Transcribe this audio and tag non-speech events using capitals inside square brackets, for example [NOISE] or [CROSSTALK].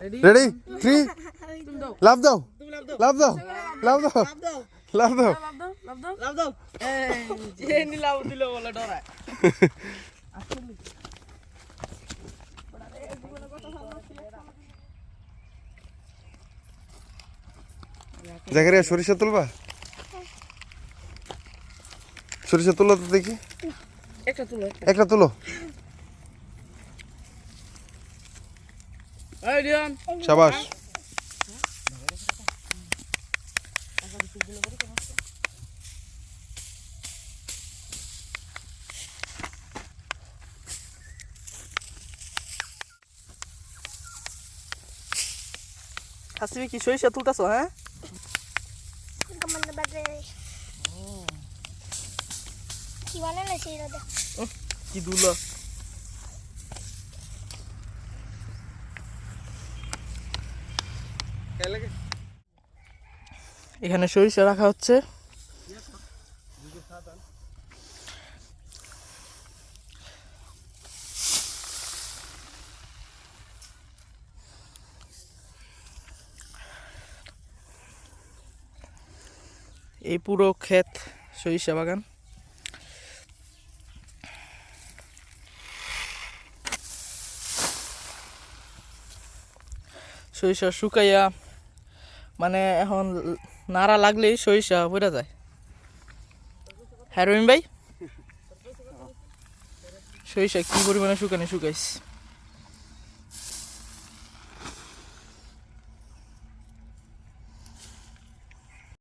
Ready three লাভ দাও। লাভ দাও। লাভ দাও লাভ দাও লাভ দাও। এই যে নিলাম দিল বলে ডরায়। জাকারিয়া সরিষা তুলবা? সরিষা তুলো তো দেখি। একটা তুলো একটা তুলো এই রিয়ান সাবাস হাসিবি কি সরিষা তুলতাছো হ্যাঁ কি দুলো এখানে সরিষা রাখা হচ্ছে। এই পুরো ক্ষেত সরিষা বাগান। সরিষা শুকাইয়া মানে এখন নাড়া লাগলেই সরিষা পড়ে যায়। হ্যাঁ রহিম ভাই? [LAUGHS] সরিষা কি পরিমাণে শুকানি শুকাইছে?